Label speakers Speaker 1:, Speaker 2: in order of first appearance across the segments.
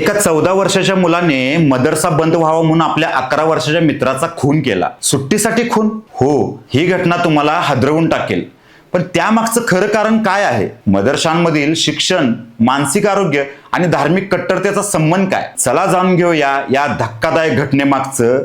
Speaker 1: एका चौदा वर्षाच्या मुलाने मदरसा बंद व्हावा म्हणून आपल्या अकरा वर्षाच्या मित्राचा खून केला. सुट्टीसाठी खून? हो. ही घटना तुम्हाला हादरवून टाकेल. पण त्यामागचं खरं कारण काय आहे? मदरशांमधील शिक्षण मानसिक आरोग्य आणि धार्मिक कट्टरतेचा संबंध काय? चला जाणून घेऊया या धक्कादायक घटनेमागचं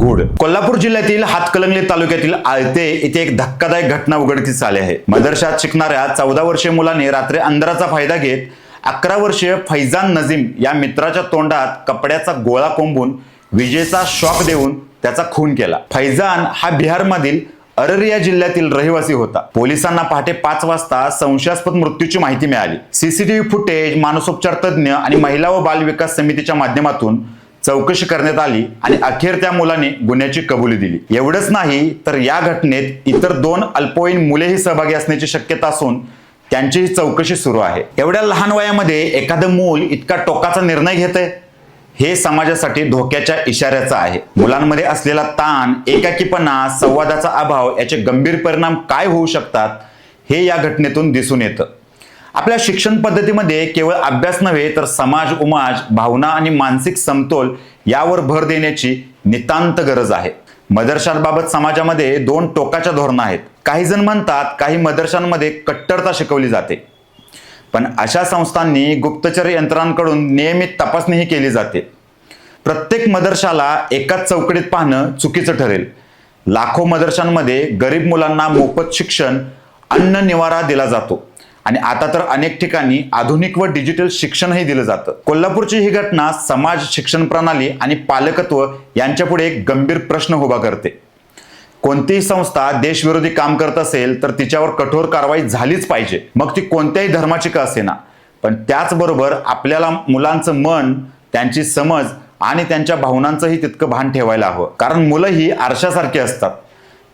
Speaker 1: गुड कोल्हापूर जिल्ह्यातील हातकलंगले तालुक्यातील आळते येथे एक धक्कादायक घटना उघडकीस आली आहे. मदरशात शिकणाऱ्या चौदा वर्षीय मुलाने रात्री अंधाराचा फायदा घेत अकरा वर्षीय फैजान नजीम या मित्राच्या तोंडात कपड्याचा गोळा कोंबून विजेचा शॉक देऊन त्याचा खून केला. फैजान हा बिहारमधील अररिया जिल्ह्यातील रहिवासी होता. पोलिसांना पहाटे पाच वाजता संशयास्पद मृत्यूची माहिती मिळाली. सीसीटीव्ही फुटेज मानसोपचार तज्ज्ञ आणि महिला व बाल विकास समितीच्या माध्यमातून चौकशी करण्यात आली आणि अखेर त्या मुलाने गुन्ह्याची कबुली दिली. एवढंच नाही तर या घटनेत इतर दोन अल्पवयीन मुलेही सहभागी असण्याची शक्यता असून त्यांचीही चौकशी सुरू आहे. एवढ्या लहान वयामध्ये एखादं मूल इतका टोकाचा निर्णय घेत हे समाजासाठी धोक्याच्या इशाऱ्याचा आहे. मुलांमध्ये असलेला ताण एकाकीपणा संवादाचा अभाव याचे गंभीर परिणाम काय होऊ शकतात हे या घटनेतून दिसून येतं. आपल्या शिक्षण पद्धतीमध्ये केवळ अभ्यास नव्हे तर समाज उमाज भावना आणि मानसिक समतोल यावर भर देण्याची नितांत गरज आहे. मदरशांबाबत समाजामध्ये दोन टोकाच्या धोरणं आहेत. काही जण म्हणतात काही मदरशांमध्ये कट्टरता शिकवली जाते. पण अशा संस्थांनी गुप्तचर यंत्रांकडून नियमित तपासणीही केली जाते. प्रत्येक मदरशाला एकाच चौकडीत पाहणं चुकीचं ठरेल. लाखो मदरशांमध्ये गरीब मुलांना मोफत शिक्षण अन्न निवारा दिला जातो. आणि आता तर अनेक ठिकाणी आधुनिक व डिजिटल शिक्षणही दिलं जातं. कोल्हापूरची ही घटना समाज शिक्षण प्रणाली आणि पालकत्व यांच्यापुढे एक गंभीर प्रश्न उभा करते. कोणतीही संस्था देशविरोधी काम करत असेल तर तिच्यावर कठोर कारवाई झालीच पाहिजे. मग ती कोणत्याही धर्माची का असेना? पण त्याचबरोबर आपल्याला मुलांचं मन त्यांची समज आणि त्यांच्या भावनांचंही तितकं भान ठेवायला हवं. कारण मुलं ही आरशासारखी असतात.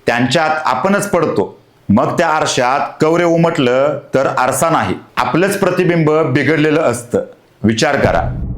Speaker 1: त्यांच्यात आपणच पडतो. मग त्या आरशात कवरे उमटलं तर आरसा नाही. आपलंच प्रतिबिंब बिघडलेलं असतं. विचार करा.